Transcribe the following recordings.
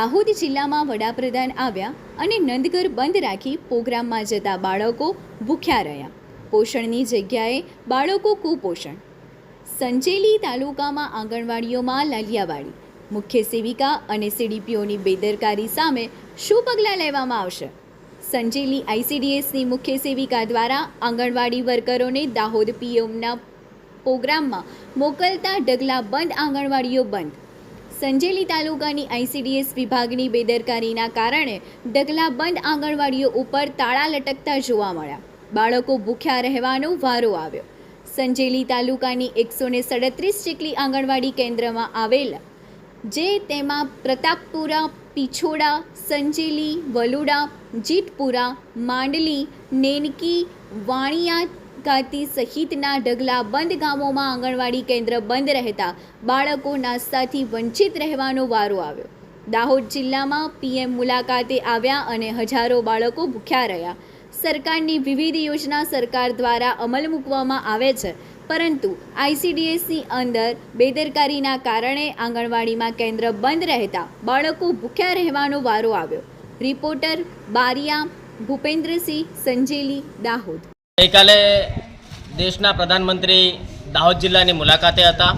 દાહોદ જિલ્લામાં વડાપ્રધાન આવ્યા અને નંદઘર બંધ રાખી પ્રોગ્રામમાં જતા બાળકો ભૂખ્યા રહ્યા. પોષણની જગ્યાએ બાળકો કુપોષણ. સંજેલી તાલુકામાં આંગણવાડીઓમાં લાલિયાવાડી. મુખ્ય સેવિકા અને સીડીપીઓની બેદરકારી સામે શું પગલાં લેવામાં આવશે? સંજેલી આઈસીડીએસની મુખ્ય સેવિકા દ્વારા આંગણવાડી વર્કરોને દાહોદ પીએમના પ્રોગ્રામમાં મોકલતા ઢગલા બંધ, આંગણવાડીઓ બંધ. સંજેલી તાલુકાની આઈસીડીએસ વિભાગની બેદરકારીના કારણે ડગલા બંધ આંગણવાડીઓ ઉપર તાળા લટકતા જોવા મળ્યા. બાળકો ભૂખ્યા રહેવાનો વારો આવ્યો. સંજેલી તાલુકાની એકસો ને સડત્રીસ જેટલી આંગણવાડી કેન્દ્રમાં આવેલા, જે તેમાં પ્રતાપપુરા, પિછોડા, સંજેલી, વલુડા, જીતપુરા, માંડલી, નેનકી, વાણિયા ગાતી સહિતના ઢગલા બંધ ગામોમાં આંગણવાડી કેન્દ્ર બંધ રહેતા બાળકો નાસ્તાથી વંચિત રહેવાનો વારો આવ્યો. દાહોદ જિલ્લામાં પીએમ મુલાકાતે આવ્યા અને હજારો બાળકો ભૂખ્યા રહ્યા. સરકારની વિવિધ યોજના સરકાર દ્વારા અમલ મૂકવામાં આવે છે, પરંતુ આઈસીડીએસની અંદર બેદરકારીના કારણે આંગણવાડીમાં કેન્દ્ર બંધ રહેતા બાળકો ભૂખ્યા રહેવાનો વારો આવ્યો. રિપોર્ટર બારિયા ભૂપેન્દ્રસિંહ સંજેલી, દાહોદ. ગઈકાલે દેશના પ્રધાનમંત્રી દાહોદ જિલ્લાની મુલાકાતે હતા.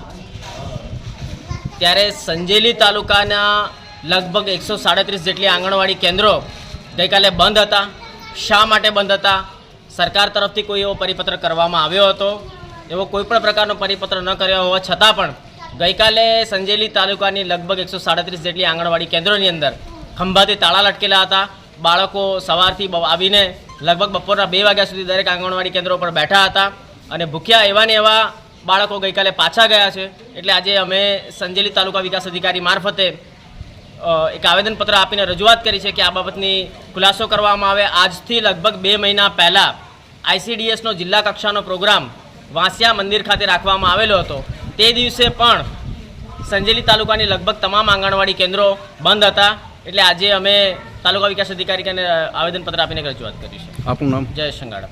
ત્યારે સંજેલી તાલુકાના લગભગ એકસો સાડત્રીસ જેટલી આંગણવાડી કેન્દ્રો ગઈકાલે બંધ હતા. શા માટે બંધ હતા? સરકાર તરફથી કોઈ એવો પરિપત્ર કરવામાં આવ્યો હતો? એવો કોઈ પણ પ્રકારનો પરિપત્ર ન કર્યો હોવા છતાં પણ ગઈકાલે સંજેલી તાલુકાની લગભગ એકસો સાડત્રીસ જેટલી આંગણવાડી કેન્દ્રોની અંદર ખંભાથી તાળા લટકેલા હતા. બાળકો સવારથી આવીને લગભગ બપોરના બે વાગ્યા સુધી દરેક આંગણવાડી કેન્દ્રો પર બેઠા હતા અને ભૂખ્યા એવા ને એવા બાળકો ગઈકાલે પાછા ગયા છે. એટલે આજે અમે સંજેલી તાલુકા વિકાસ અધિકારી મારફતે એક આવેદનપત્ર આપીને રજૂઆત કરી છે કે આ બાબતની ખુલાસો કરવામાં આવે. આજથી લગભગ બે મહિના પહેલાં આઈસીડીએસનો જિલ્લા કક્ષાનો પ્રોગ્રામ વાંસિયા મંદિર ખાતે રાખવામાં આવેલો હતો. તે દિવસે પણ સંજેલી તાલુકાની લગભગ તમામ આંગણવાડી કેન્દ્રો બંધ હતા. એટલે આજે અમે તાલુકા વિકાસ અધિકારીને આવેદનપત્ર આપીને રજૂઆત કરી છે આપનું નામ? જય સંગાડા